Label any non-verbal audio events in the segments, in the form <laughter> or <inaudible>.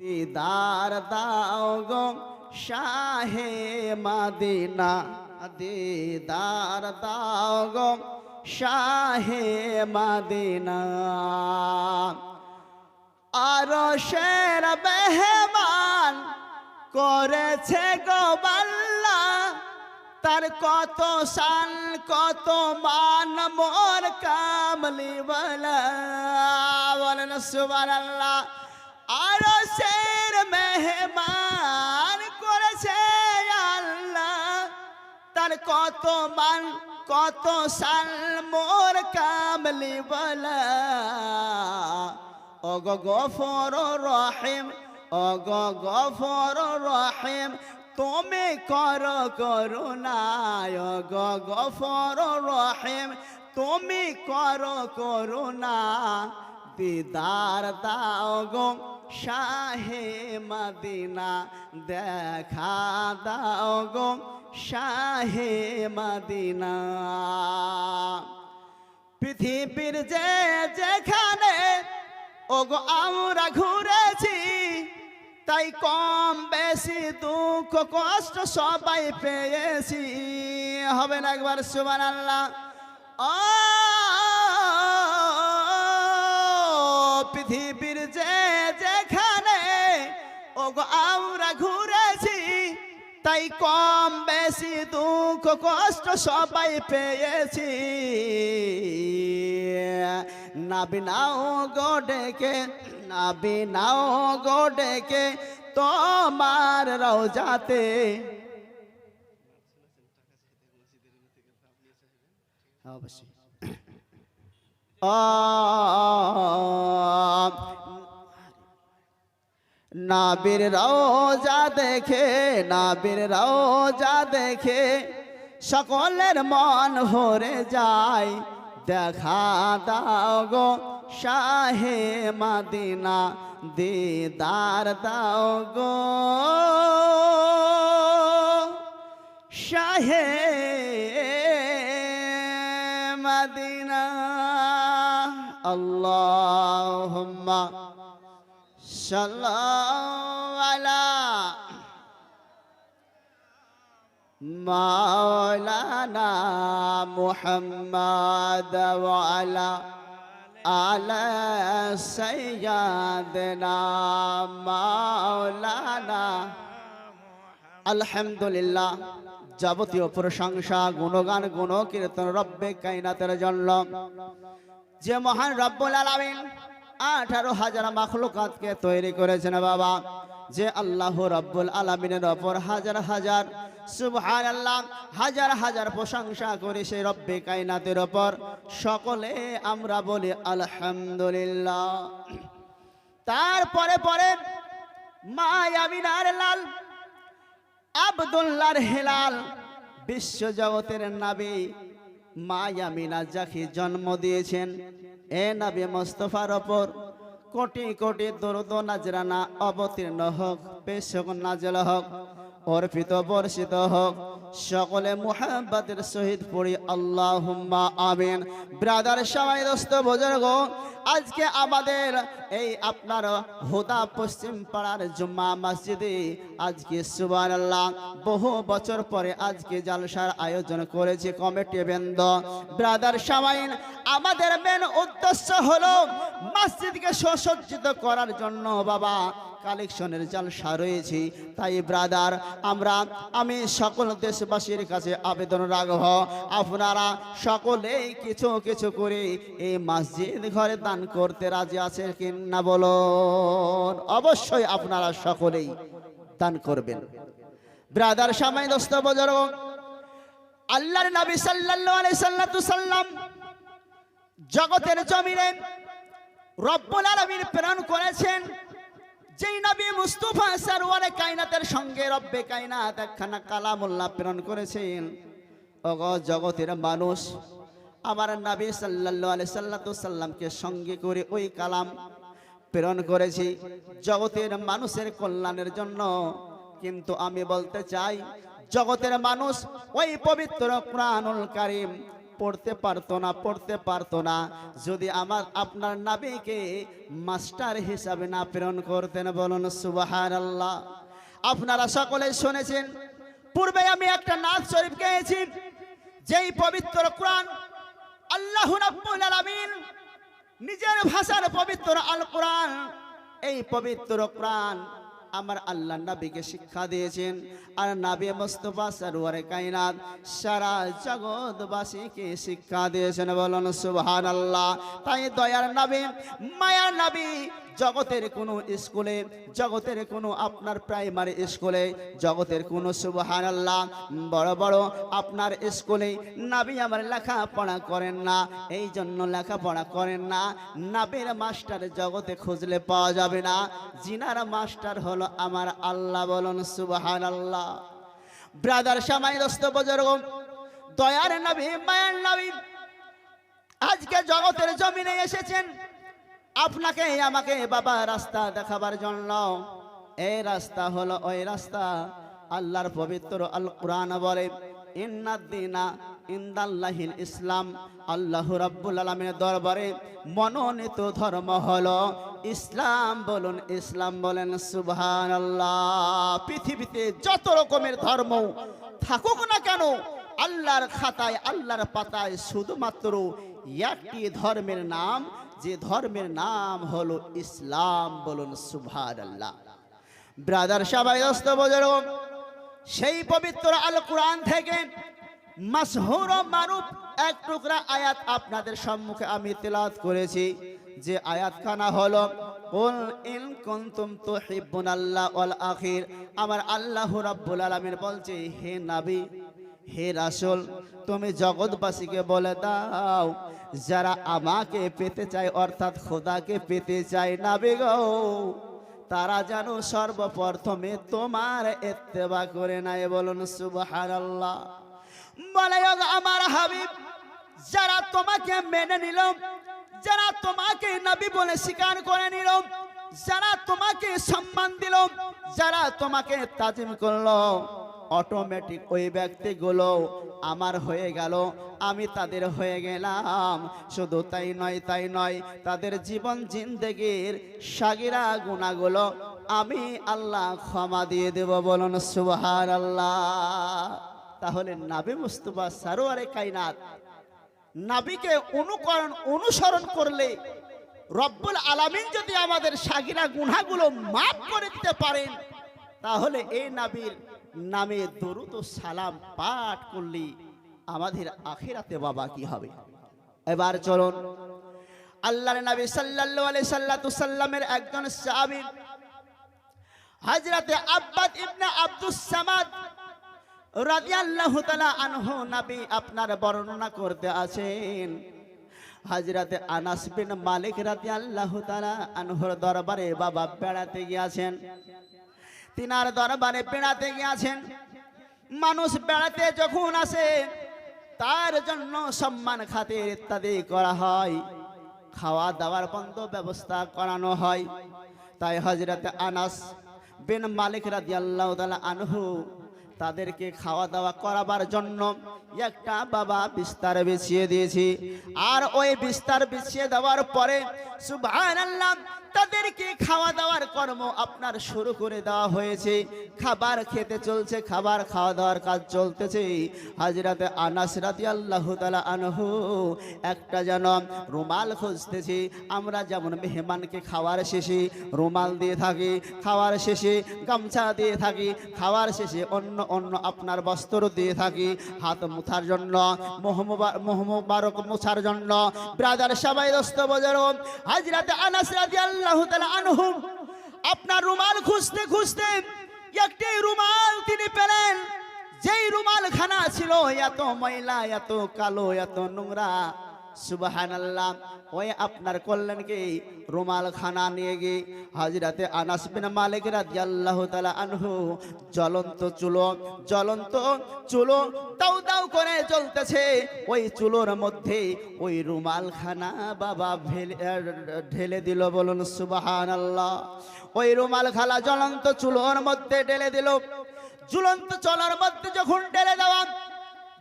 দিদার দাও গো শাহে মাদিনা। দিদার দাও গো শাহে মাদিনা। আরও শের বেহমান করেছে গো বাল্লা তার কত সান কত মান, মোর কামলি বলা। বলেন সুবান আল্লাহ আরও মেহমান করেছে আল্লাহ। তার কত মান, কত সাল মোর কামলি বলা। অগ গফর রহিম, অগ গফর রহিম, তুমি কর করুণা অগ গফর রহিম, তুমি কর করুণা। দিদার দাও গো শাহে মদিনা, দেখা দাও গো শাহে মদিনা। পৃথিবীর যে যেখানে, ওগো আমরা ঘুরেছি, তাই কম বেশি দুঃখ কষ্ট সবাই পেয়েছি। হবে না একবার সুবান আল্লাহ পৃথিবীর যে যেখানে, ওগো আমরা ঘুরেছি, তাই কম বেশি দুঃখ কষ্ট সবাই পেয়েছি। নাবি নাও গো ডেকে, নাবি নাও গো ডেকে তোমার রওজাতে। অবশ্যই। নাবির রওজা দেখে নাবির রওজা দেখে সকলের মন ভরে যায় দেখা দাও গো শাহে মাদিনা দিদার দাও গো শাহে সাল্লাল্লাহু আলা মাওলানা মুহাম্মদ ওয়া আলা আলা সাইয়্যিদিনা মাওলানা আলহামদুলিল্লাহ যাবতীয় প্রশংসা গুণগান গুণ কীর্তন রব্বে কাইনাতের জন্য যে মহান রব্বুল আলামিন আঠারো হাজার মাখলুকাতকে তৈরি করেছেন বাবা, যে আল্লাহ রব্বুল আলামিনের ওপর হাজার হাজার সুবহান আল্লাহ হাজার হাজার প্রশংসা করি সেই রব্বে কাইনাতের ওপর। সকলে আমরা বলি আলহামদুলিল্লাহ। তারপরে পরে মা আমিনার লাল, আবদুল্লাহর হেলাল, বিশ্ব জগতের নাবি মায়ামিনা জাখি জন্ম দিয়েছেন। এ নাবি মোস্তফার ওপর কোটি কোটি দুরুদ নাজরানা অবতীর্ণ হোক পেশক নাজল হোক। অর্পিত, বর্ষিত হোক। সকলে মুহাব্বাতের সহিত পড়ি আল্লাহ আমিন। ব্রাদার, সবাই দোস্ত, বুজুর্গ, আজকে আমাদের এই আপনার হুদা পশ্চিম পাড়ার জুম্মা মসজিদে আজকে সুবান আল্লাহ বহু বছর পরে আজকে জালসার আয়োজন করেছে কমিটি বৃন্দ। ব্রাদার সামাইন আমাদের মেন উদ্দেশ্য হলো মসজিদকে সুসজ্জিত করার জন্য, বাবা। কালেকশনের জালসা রয়েছে। তাই ব্রাদার, আমরা, আমি সকল দেশবাসীর কাছে আবেদন রাখব। আপনারা সকলেই কিছু কিছু করে এই মসজিদ ঘরে দান করতে রাজি আছে কি না বলুন। অবশ্যই আপনারা সকলেই দান করবেন। ব্রাদার, সামাই দোস্ত, বজরগ, আল্লাহর নবী সাল্লাল্লাহু আলাইহি সাল্লাম জগতের জমিনে রব্বুল আলামিন প্রেরণ করেছেন। যেই নবী মুস্তাফা সারওয়ারে কায়নাতের সঙ্গে রব্বে কায়নাত একখানা কালামুল্লাহ প্রেরণ করেছেন। ওগ জগতের মানুষ, আমার নবী সাল্লাল্লাহু আলাইহি সাল্লাতু সাল্লামকে সঙ্গে করে ওই কালাম প্রেরণ করেছি। জগতের মানুষের কল্যাণের জন্য। কিন্তু আমি বলতে চাই, জগতের মানুষ ওই পবিত্র কোরআনুল কারিম পড়তে পারতো না, পড়তে পারতো না। যদি আমার, আপনার নাবিকে মাস্টার হিসাবে না প্রেরণ করতেন, বলুন সুবাহান আল্লাহ আপনারা সকলে শুনেছেন, পূর্বে আমি একটা নাচ শরীফ গেয়েছি, যেই পবিত্র কোরআন আল্লাহ আলামিন নিজের ভাষার পবিত্র আল কোরআন এই পবিত্র কোরআন আমার আল্লাহ নাবিকে শিক্ষা দিয়েছেন। আর নাবি মোস্তফা সরোয়ারে কাইনাত সারা জগৎবাসীকে শিক্ষা দিয়েছেন। বলুন সুবহান আল্লাহ তাই দয়ার নাবি, মায়ার নবী জগতের কোনো স্কুলে, জগতের কোনো আপনার প্রাইমারি স্কুলে, জগতের কোনো সুবহান আল্লাহ বড় বড় আপনার স্কুলে নাবি আমার লেখাপড়া করেন না এই জন্য লেখাপড়া করেন না, নাবির মাস্টার জগতে খুঁজলে পাওয়া যাবে না, জিনার মাস্টার হলো আমার আল্লাহ বলুন সুবহান আল্লাহ ব্রাদার সামাই দোস্ত বজর্গ, দয়ার নবী, মায়ার নবী, আজকে জগতের জমিনে এসেছেন আপনাকে আমাকে বাবা রাস্তা দেখাবার জন্য। এই রাস্তা হলো ওই রাস্তা। আল্লাহর পবিত্র আল কোরআন বলে ইসলাম। আল্লাহ রাব্বুল আলামিনের দরবারে মনোনীত ধর্ম হলো ইসলাম বলুন, ইসলাম বলেন সুবহানাল্লাহ। পৃথিবীতে যত রকমের ধর্ম থাকুক না কেন, আল্লাহর খাতায়, আল্লাহর পাতায় শুধুমাত্র একটি ধর্মের নাম যে ধর্মের নাম হলো ইসলাম বলুন সুভার আল্লাহ ব্রাদার সবাই দোস্ত বুজুর্গ, সেই পবিত্র আল কোরআন থেকে মাসহুর মারুফ এক টুকরা আয়াত আপনাদের সম্মুখে আমি তেলাওয়াত করেছি। যে আয়াত খানা হলো কুল ইন কুনতুম তুহিব্বুনাল্লাহ ওয়াল আখির। আমার আল্লাহ রাব্বুল আলামিন বলছে, হে নবী, হে রাসূল, তুমি জগৎবাসীকে বলে দাও যারা আমাকে পেতে চায়, অর্থাৎ খোদাকে পেতে চায় নাবি গো, তারা যেন সর্বপ্রথমে তোমার এত্তেবা করে নাই বলুন সুবহানাল্লাহ। বলে, ও আমার হাবিব, যারা তোমাকে মেনে নিল, যারা তোমাকে নবী বলে স্বীকার করে নিল, যারা তোমাকে সম্মান দিল, যারা তোমাকে তাজিম করল অটোমেটিক ওই ব্যক্তিগুলো আমার হয়ে গেল, আমি তাদের হয়ে গেলাম। শুধু তাই নয় তাই নয়, তাদের জীবন জিন্দেগির সাগিরা গুণাগুলো আমি আল্লাহ ক্ষমা দিয়ে দেব বলুন সুবহান আল্লাহ তাহলে নাবি মুস্তফা সারোয়ারে কাইনাত নাবিকে অনুকরণ, অনুসরণ করলে রব্বুল আলামিন যদি আমাদের সাগিরা গুনাহগুলো মাফ করে দিতে পারেন, তাহলে এই নাবির নামে দরুদ ও সালাম পাঠ করলে আমাদের আখিরাতে বাবা কি হবে? এবার চলুন। আল্লাহর নবী সাল্লাল্লাহু আলাইহি সাল্লাতু সাল্লামের একজন সাহাবী হযরতে আব্বাদ ইবনে আব্দুস সামাদ রাদিয়াল্লাহু তাআলা আনহু নবী আপনার বর্ণনা করতে আছেন। হযরতে আনাস বিন মালিক রাদিয়াল্লাহু তাআলা আনহুর দরবারে বাবা বেড়াতে গিয়েছেন। তিনার দরবারে বেড়াতে গিয়েছেন। মানুষ বেড়াতে যখন আসে, তার জন্য সম্মান খাতির ইত্যাদি করা হয়। খাওয়া দাওয়ার বন্ধ ব্যবস্থা করানো হয়। তাই হজরত আনাস বিন মালিক রাদিয়াল্লাহু আনহু তাদেরকে খাওয়া দাওয়া করাবার জন্য একটা বাবা বিস্তার বিছিয়ে দিয়েছি। আর ওই বিস্তার বিছিয়ে দেওয়ার পরে সুবহানাল্লাহ, তাদেরকে খাওয়া দাওয়ার কর্ম আপনার শুরু করে দেওয়া হয়েছে। খাবার খেতে চলছে, খাবার খাওয়া দাওয়ার কাজ চলতেছে। হাজরাতে আনাস রাদিয়াল্লাহু তাআলা আনহু একটা যেন রুমাল খুঁজতেছি। আমরা যেমন মেহমানকে খাওয়ার শেষে রুমাল দিয়ে থাকি, খাওয়ার শেষে গামছা দিয়ে থাকি, খাওয়ার শেষে অন্য অন্য আপনার বস্ত্র দিয়ে থাকি। হাত মুছার জন্য মোহমুবারক মুছার জন্য। ব্রাদার সবাই দোস্ত বজার হাজরাতে আনাস রাদিয়াল্লাহু তাআলা আনহু, আপনার রুমাল খুঁজতে খুঁজতে একটি রুমাল তিনি পেলেন। যেই রুমাল খানা ছিল, এত ময়লা, এত কালো, এত নোংরা। সুবাহান আল্লাহ ওই আপনার করলেন কি রুমাল খানা নিয়ে গিয়ে হাজিরাতে আনাস বিন মালিক রাদিয়াল্লাহু তাআলা আনহু জ্বলন্ত চুলো জ্বলন্ত চুলো দাউ দাউ করে জ্বলতেছে। ওই চুলোর মধ্যে ওই রুমাল খানা বাবা ঢেলে দিল বলুন সুবাহান আল্লাহ ওই রুমাল খালা জ্বলন্ত চুলোর মধ্যে ঢেলে দিল। ঝুলন্ত চলার মধ্যে যখন ঢেলে দেওয়া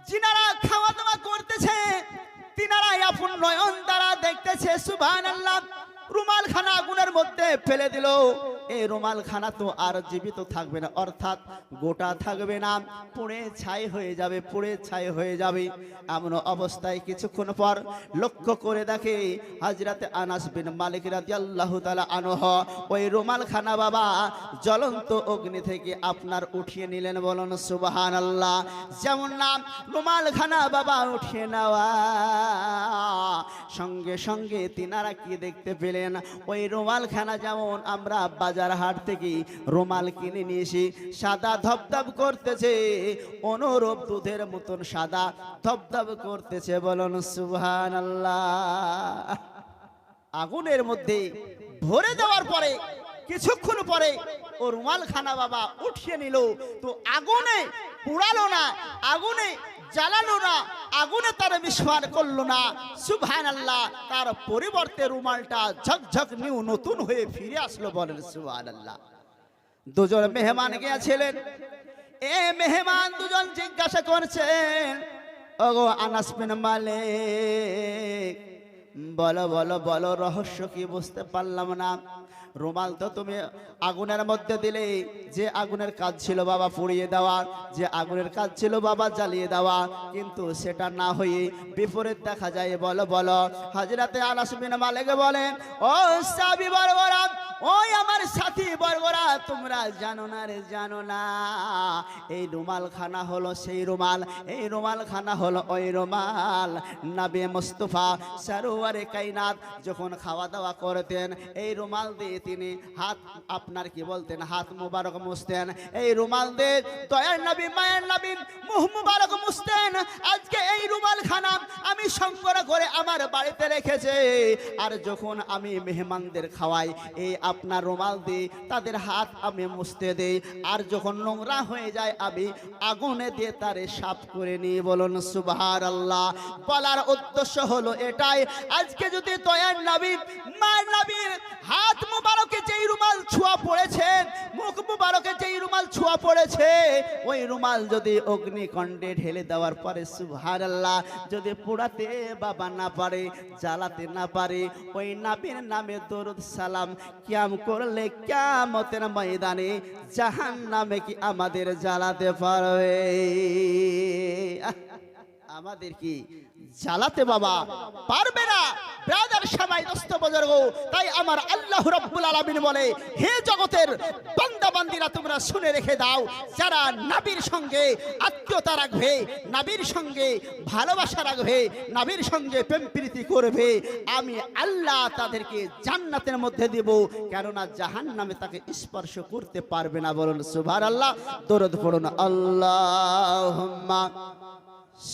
যিনারা খাওয়া দাওয়া করতেছে তিনারাই আপন নয়ন তারা দেখতেছে সুবহান আল্লাহ রুমাল খানা আগুনের মধ্যে ফেলে দিল। এই রুমাল খানা তো আর জীবিত থাকবে না, অর্থাৎ গোটা থাকবে না। পুড়ে ছাই হয়ে যাবে, পুড়ে ছাই হয়ে যাবে। এমন অবস্থায় কিছুক্ষণ পর লক্ষ্য করে দেখে হাজরাতে আনাস বিন মালিক রাদিয়াল্লাহু তাআলা আনহ, ওই রুমাল খানা বাবা জ্বলন্ত অগ্নি থেকে আপনার উঠিয়ে নিলেন বলুন সুবহানাল্লাহ। যেমন নাম রুমাল খানা বাবা উঠিয়ে নেওয়া। সঙ্গে সঙ্গে তিনারা কি দেখতে পেলেন? ওই রুমাল খানা যেমন আমরা বাজার হাট থেকে রুমাল কিনে নিয়েছি সাদা ধবধব করতেছে, অনুরূপ দুধের মতন সাদা ধবধব করতেছে। বলুন, সুবহানাল্লাহ। আগুনের মধ্যে ভরে দেওয়ার পরে, কিছুক্ষণ পরে ও রুমাল খানা বাবা উঠিয়ে নিল। তো আগুনে পুড়ালো না, আগুনে জ্বালালো না, আগুনে তার বিস্ফার করল না। সুবহান আল্লাহ তার পরিবর্তে রুমালটা ঝকঝক নিউ নতুন হয়ে ফিরে আসলো বলেন সুবহান আল্লাহ দুজন মেহমান গিয়েছিলেন। এ মেহমান দুজন জিজ্ঞাসা করছেন, ওগো আনাস বিন মালিক, বলো বলো বলো, রহস্য কি বুঝতে পারলাম না? রুমাল তো তুমি আগুনের মধ্যে দিলে, যে আগুনের কাজ ছিল বাবা পুড়িয়ে দেওয়া, যে আগুনের কাজ ছিল বাবা জ্বালিয়ে দেওয়া, কিন্তু সেটা না হয়ে বিপরীত দেখা যায়। বলো বলো হাজরাতে আনাস বিন মালিক বলেন, ও সাবি বর্বরা ওই আমার সাথী বর্বরা তোমরা জানো না রে, জানো না। এই রুমাল খানা হলো সেই রুমাল, এই রুমাল খানা হলো ওই রুমাল। নাবে মুস্তফা সারোয়ারে কাইনাত যখন খাওয়া দাওয়া করতেন, এই রুমাল দিয়ে তিনি হাত আপনার কি বলতেন? হাত মুবারক মুছতেন। এই রুমাল দিয়ে দয়ার নবী, মায়ের নবী, মুহ মুবারক মুছতেন। আজকে এই রুমাল খানা আমি সংগ্রহ করে আমার বাড়িতে রেখেছে। আর যখন আমি মেহমানদের খাওয়াই, এই আপনার রুমাল দিই তাদের হাত আমি মুছতে দেই। আর যখন নোংরা হয়ে যায়, আমি আগুনে দিয়ে তারে সাফ করে নিই। বলুন সুবহার আল্লাহ বলার উদ্দেশ্য হলো এটাই। আজকে যদি দয়ার নবী, মায়ের নবীর হাত মুবারকে যেই রুমাল ছোঁয়া পড়েছে, মুখ মুবারকে যেই রুমাল ছোঁয়া পড়েছে, ওই রুমাল যদি অগ্নিকণ্ডে ঢেলে দেওয়ার পরে সুবহার আল্লাহ যদি পোড়াতে বাবা না পারে, জ্বালাতে না পারে, ওই নাবির নামে দরুদ সালাম কিয়াম করলে কিয়ামতের ময়দানে জাহান নামে কি আমাদের জ্বালাতে পারবে? আমাদের কি জ্বালাতে বাবা। পারবে না। ব্রাদার সবাই দোস্ত বুজুর্গ, তাই আমার আল্লাহ রাব্বুল আলামিন বলে, হে জগতের বান্দা বান্দিরা তোমরা শুনে রেখে দাও, যারা নাবির সঙ্গে আত্মীয়তা রাখবে, নাবির সঙ্গে ভালোবাসা রাখবে, নাবির সঙ্গে প্রেম প্রীতি করবে, আমি আল্লাহ তাদেরকে জান্নাতের মধ্যে দেব, কেননা জাহান নামে তাকে স্পর্শ করতে পারবে না বলুন সুভার আল্লাহ দরদ পড়ুন আল্লাহ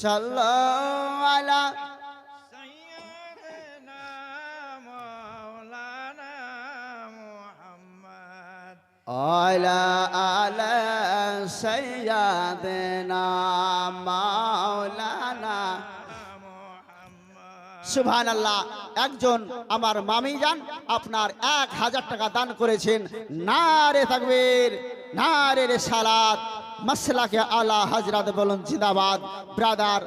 সাল্লাল্লাহু আলা سيدنا مولانا محمد আলা আলা সাইয়্যিদানা মাওলানা محمد সুবহান আল্লাহ একজন আমার মামি যান আপনার এক হাজার টাকা দান করেছেন না রে তাকবীর না রে রে সালাত মাসলাকে আলা হাজরাত বলুন, জিন্দাবাদ। ব্রাদার,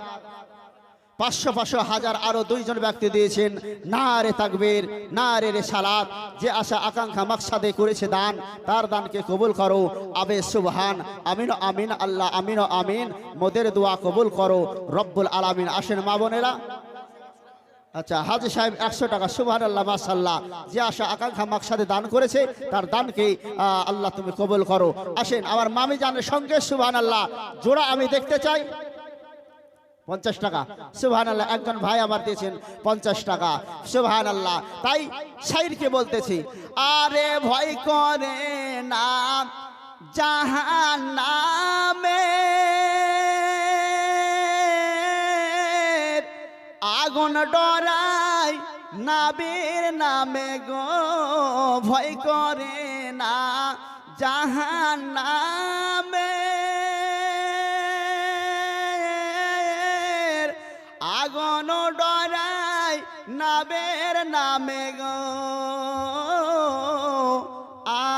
পাঁচশো পাঁচশো হাজার আরও দুইজন ব্যক্তি দিয়েছেন। না রে তাকবীর না রে রে সালাত যে আশা, আকাঙ্ক্ষা, মাকসাদে করেছে দান, তার দানকে কবুল করো। আবে সুবহান, আমিন আমিন, আল্লাহ আমিন আমিন। মোদের দোয়া কবুল করো। রব্বুল আলামিন, আসেন মা বোনেরা। আচ্ছা হাজি সাহেব একশো টাকা সুবহান আল্লাহ মাসাল্লাহ যে আশা, আকাঙ্ক্ষা, মাকসাদে দান করেছে, তার দানকে আল্লাহ তুমি কবল করো। আসেন, আমার মামি জানের সঙ্গে সুবহান আল্লাহ জোড়া আমি দেখতে চাই। পঞ্চাশ টাকা। সুবহান আল্লাহ একজন ভাই আমার দিয়েছেন পঞ্চাশ টাকা। সুবহান আল্লাহ তাই শাইরকে বলতেছি, আরে ভয় করে না জাহান নামে আগুন ডরাই, নাবির নামে গো, ভয় করে না জাহান নামে আগুন ডরাই, নাবের নামে গো,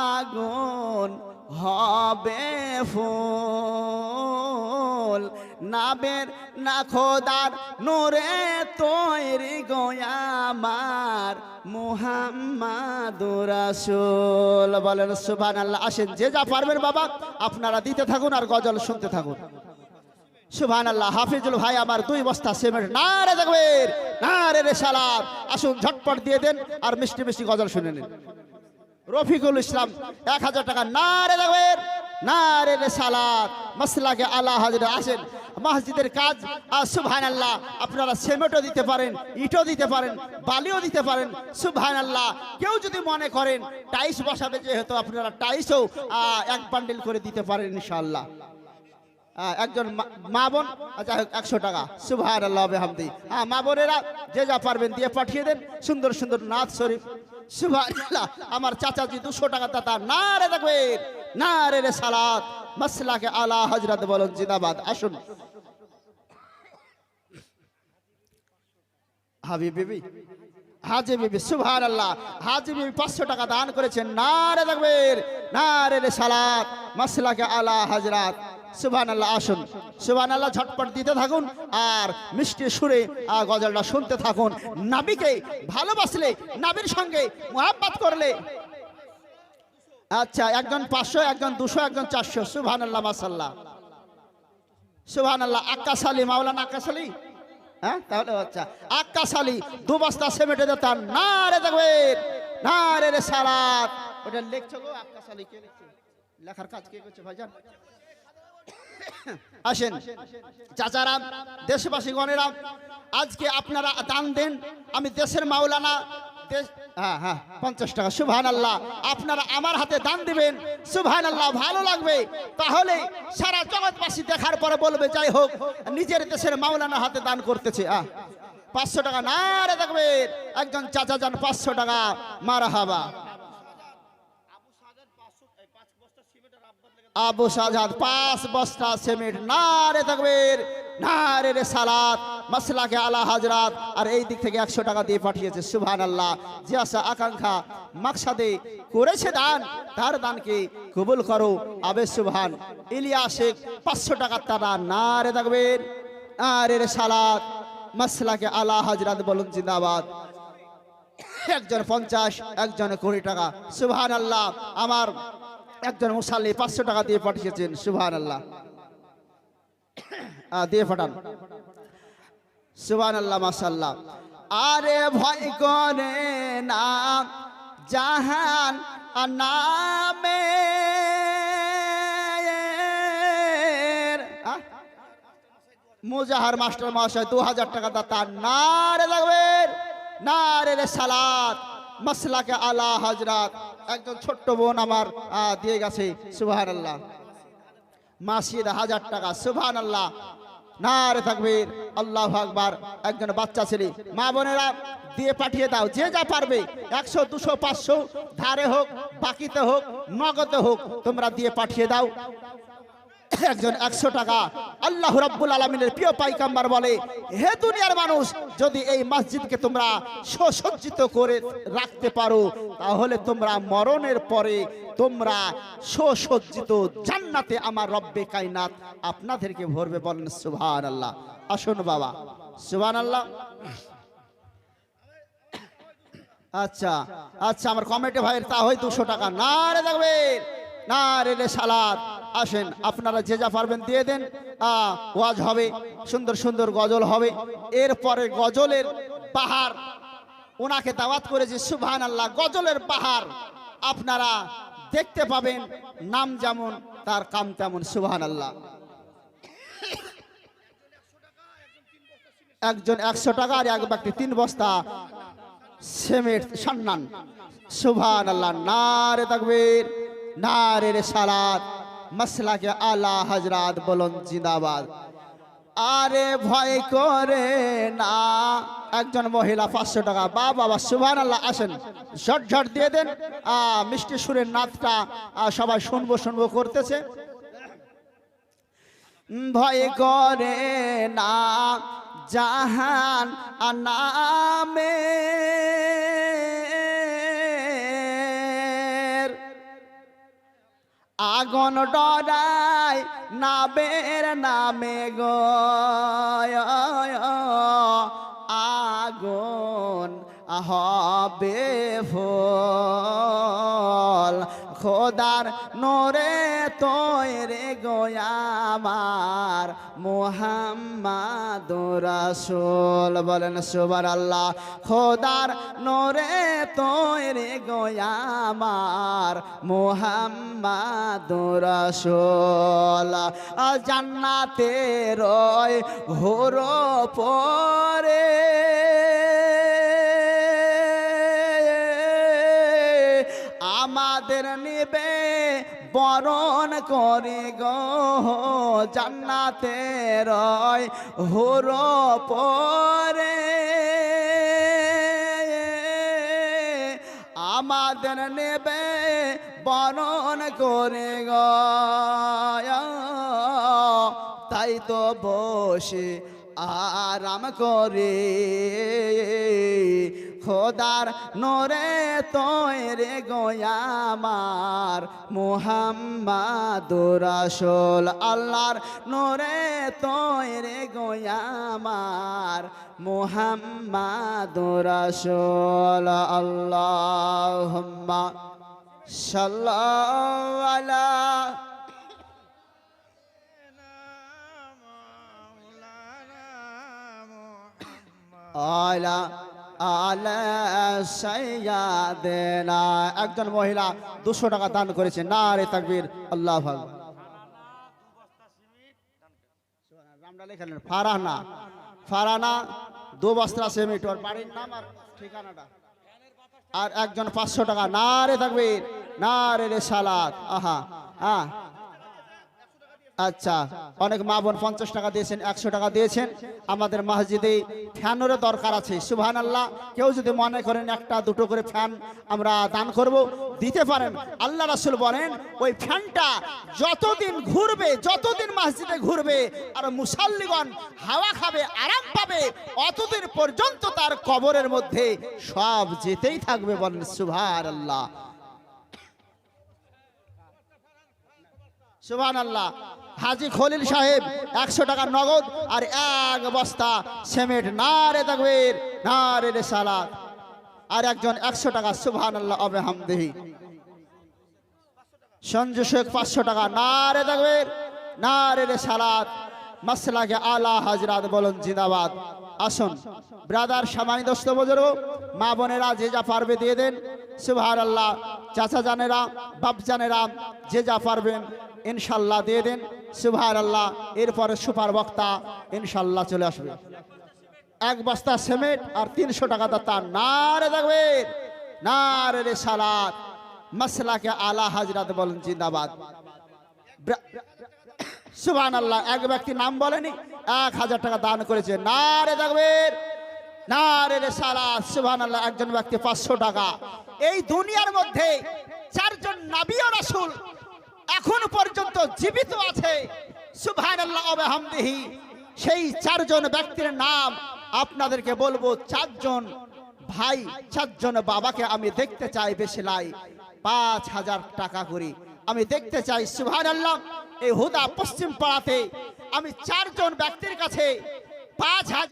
আগুন হবে ফুল। নাবের না খোদার নোরে তৈরি গোয়ামার মুহাম্মাদুর রাসূল। বলেন, সুবহানাল্লাহ। আসেন, যে যা পারবেন বাবা, আপনারা দিতে থাকুন আর গজল শুনতে থাকুন। সুবহান আল্লাহ হাফিজুল ভাই আমার দুই বস্তা সিমেন্ট। না রে দেখবেন না রে রে সালাদ আসুন, ঝটপট দিয়ে দেন আর মিষ্টি মিষ্টি গজল শুনে নিন। রফিকুল ইসলাম, এক হাজার টাকা। না রে দেখবেন না রে রে সালাদ মাসলাকে আল্লাহ হাজরে, আসেন। মসজিদের কাজ সুবহান আল্লাহ আপনারা সিমেন্টও দিতে পারেন, ইটও দিতে পারেন, বালিও দিতে পারেন সুবহান আল্লাহ কেউ যদি মনে করেন টাইস বসাবে, যেহেতু আপনারা টাইসও এক বান্ডিল করে দিতে পারেন ইনশাআল্লাহ। একজন মা- বোন আচ্ছা একশো টাকা। সুভার আল্লাহ হামদি হ্যাঁ মা বোনেরা যে যা পারবেন দিয়ে পাঠিয়ে দেন। সুন্দর সুন্দর নাথ শরীফ। সুভার আমার চাচাজি দুশো টাকা দাতা না রে দেখবেন না রে রে সালাত। মাসলাকে আলা হজরত বলুন, জিন্দাবাদ, আসুন। হাবি বিবি হাজি বিবি আল্লাহ হাজি বিবি পাঁচশো টাকা দান করেছেন। না রে না রে রে মাসলাকে আলা আল্লাহ আসুন। আল্লাহ ঝটপট দিতে থাকুন আর মিষ্টি সুরে গজলটা শুনতে থাকুন। নাবিকে ভালোবাসলে, নাবির সঙ্গে মোহাব্বত করলে আচ্ছা একজন পাঁচশো, একজন দুশো, একজন চারশো। সুভান আল্লাহ মাসাল্লাহ সুভান আল্লাহ আক্কাস আলী মাওলানা আক্কাস আলী হ্যাঁ তাহলে আচ্ছা। আক্কাস আলী দু বস্তা সিমেন্টে দিতাম না রে দেখবেন না রে রে সালাত। ওটা লিখছো গো আক্কাস আলী কে লিখছে? লেখার কাজ কে করছে, ভাইজান? আসেন। চাচারাম দেশবাসী গণেরাম আজকে আপনারা দান দেন। আমি দেশের মাওলানা হ্যাঁ হ্যাঁ পঞ্চাশ টাকা। সুবহান আল্লাহ আপনারা আমার হাতে দান দিবেন। সুবহান আল্লাহ ভালো লাগবে। তাহলে সারা জগৎবাসী দেখার পরে বলবে, যাই হোক, নিজের দেশের মাওলানা হাতে দান করতেছে। আহ, পাঁচশো টাকা। না রে, দেখবেন, একজন চাচা যান, পাঁচশো টাকা। মারা হাবা আবু সাজাদ, পাঁচ বস্তা সিমেন্ট। না রে থাকবেন না রে রে সালাত, মাসলাকে আলা হাজরাত, আর এই দিক থেকে একশো টাকা দিয়ে সুবহান আল্লাহ আকাঙ্ক্ষা করেছে দান, তার দানকে কবুল করো পাঁচশো না রে রে হাজরাত বলুন, জিন্দাবাদ। একজন পঞ্চাশ, একজন কুড়ি টাকা সুবহান আল্লাহ আমার একজন মুসাল্লি পাঁচশো টাকা দিয়ে পাঠিয়েছেন সুবহান আল্লাহ দিয়ে পাঠান সুবহান আল্লাহ মাসাল্লাহ আরে ভয় করে না, জাহান নামে। মুজাহার মাস্টার মহাশয়, দু হাজার টাকা দাতা না রে লাগবেন না রে রে সালাত, মাসলাকে আলা হাজরাত। একজন ছোট্ট বোন আমার দিয়ে গেছে সুবাহান আল্লাহ মাসিদ হাজার টাকা সুবহান আল্লাহ না রে থাকবীর আল্লাহ আকবার। একজন বাচ্চা ছেলে, মা বোনেরা দিয়ে পাঠিয়ে দাও, যে যা পারবে, একশো, দুশো, পাঁচশো, ধারে হোক, বাকিতে হোক, নগদে হোক, তোমরা দিয়ে পাঠিয়ে দাও। <coughs> একজন একশো টাকা। আল্লাহ রাব্বুল আলমিনের প্রিয় পাইকাম্বার বলে, হে দুনিয়ার মানুষ, যদি এই মসজিদকে তোমরা সুসজ্জিত করে রাখতে পারো, তাহলে তোমরা মরণের পরে তোমরা সুসজ্জিত জান্নাতে আমার রব্বে কাইনাত আপনাদেরকে ভরবে বলেন সুবহান আল্লাহ আসুন বাবা সুবহান আল্লাহ আচ্ছা আচ্ছা আমার কমিটি ভাইয়ের তা হয় দুশো টাকা। না রে দেখবেন, না রে সালাদ। আসেন, আপনারা যে যা পারবেন দিয়ে দেন। ওয়াজ হবে, সুন্দর সুন্দর গজল হবে। এরপরে গজলের পাহাড়, ওনাকে দাওয়াত করেছে সুবহান আল্লাহ গজলের পাহাড়। আপনারা দেখতে পাবেন, নাম যেমন, তার কাম তেমন সুবহান আল্লাহ একজন একশো টাকা আর এক ব্যক্তি তিন বস্তা সেমেট সান্নান। সুভান আল্লাহ না রে তাকবীর না রে সালাত মাসলাকে আলা হজরাত বলুন জিন্দাবাদ। আরে ভয় করে না। একজন মহিলা পাঁচশো টাকা। বা বাবা সুভান আল্লাহ আসেন। ঝট ঝট দিয়ে দেন। মিষ্টি সুরের নাচটা সবাই শুনব শুনব করতেছে। ভয় করে না। জাহান নামে আগুন ডরায় নাবের নামে গো। আগুন হবে ফল। খোদার নোরে তৈরে গোয়ামার মোহাম্মদ রাসূল। বলেন সুবার আল্লাহ খোদার নোরে তৈরে গোয়ামার মোহাম্মদ রাসূল। জান্নাতে রয় ঘোর পরে নিবে বরণ করে গো জান্নাতে রয় হোর পরে। আমাদের নেবে, বরণ করে গো। তাই তো বসে আরাম করে। খোদার নোরে তৈরে গোয়ামার মোহাম্মদ রাসূল। আল্লাহর নোরে তৈরে গোয়ামার মোহাম্মদ রাসূল। আল্লাহুম্মা সাল্লাল্লাহু আলা একজন মহিলা দুশো টাকা দান করেছে না রে তাকবীর, আল্লাহ ফারানা ফারানা দু বস্তা সেমিট ওর বাড়ির নাম আর ঠিকানাটা। আর একজন পাঁচশো টাকা না রে তাকবীর না রে রে সালাত আহা। হ্যাঁ আচ্ছা অনেক মা বোন পঞ্চাশ টাকা দিয়েছেন, একশো টাকা দিয়েছেন। আমাদের মসজিদে ফ্যানেরও দরকার আছে সুবহান আল্লাহ কেউ যদি মনে করেন একটা, দুটো করে ফ্যান আমরা দান করব, দিতে পারেন। আল্লাহ রাসুল বলেন, ওই ফ্যানটা যতদিন ঘুরবে, যতদিন মসজিদে ঘুরবে, আর মুসাল্লিগণ হাওয়া খাবে, আরাম পাবে, অতদিন পর্যন্ত তার কবরের মধ্যে সব যেতেই থাকবে বলেন সুবহান আল্লাহ সুবহান আল্লাহ হাজি খলিল সাহেব একশো টাকা নগদ আর এক বস্তা সিমেন্ট। না রে তাকবীর না রে সালাত আর একজন একশো টাকা সুবহান আল্লাহ অবে হামদেহি সঞ্জু শেখ পাঁচশো টাকা না রে তাকবীর না রে সালাত মাসলাকে আলা হাজরাত বলুন, জিন্দাবাদ। আসুন, ব্রাদার সামানি দোস্ত, বুজুর্গ, মা বোনেরা, যে যা পারবে দিয়ে দেন। সুবহান আল্লাহ চাচা জানেরা, বাপ জানেরা, যে যা পারবেন, ইনশাল্লাহ দিয়ে দেন। সুবহান আল্লাহ এরপরে সুপার বক্তা ইনশাল্লাহ চলে আসবে। এক বস্তা সিমেন্ট আর তিনশো টাকা দাতা না রে দেখবে না রে সালাত মাসলাকে আলা হাজরাত বলেন জিন্দাবাদ। সুবহান আল্লাহ এক ব্যক্তি নাম বলেনি, এক হাজার টাকা দান করেছে না রে দেখবেন না রে রে সালাত সুবহান আল্লাহ একজন ব্যক্তি পাঁচশো টাকা। এই দুনিয়ার মধ্যে চারজন নাবী ও রাসূল এখন পর্যন্ত জীবিত আছে। আল্লাহ সেই চারজন ব্যক্তির নাম আপনাদেরকে বলব, চারজন ভাই, চারজন বাবাকে আমি দেখতে চাই বেশি লাই, পাঁচ হাজার টাকা করি। আমি দেখতে চাই সুবহান আল্লাহ এই হুদা পশ্চিম পাড়াতে আমি চারজন ব্যক্তির কাছে পাঁচ হাজার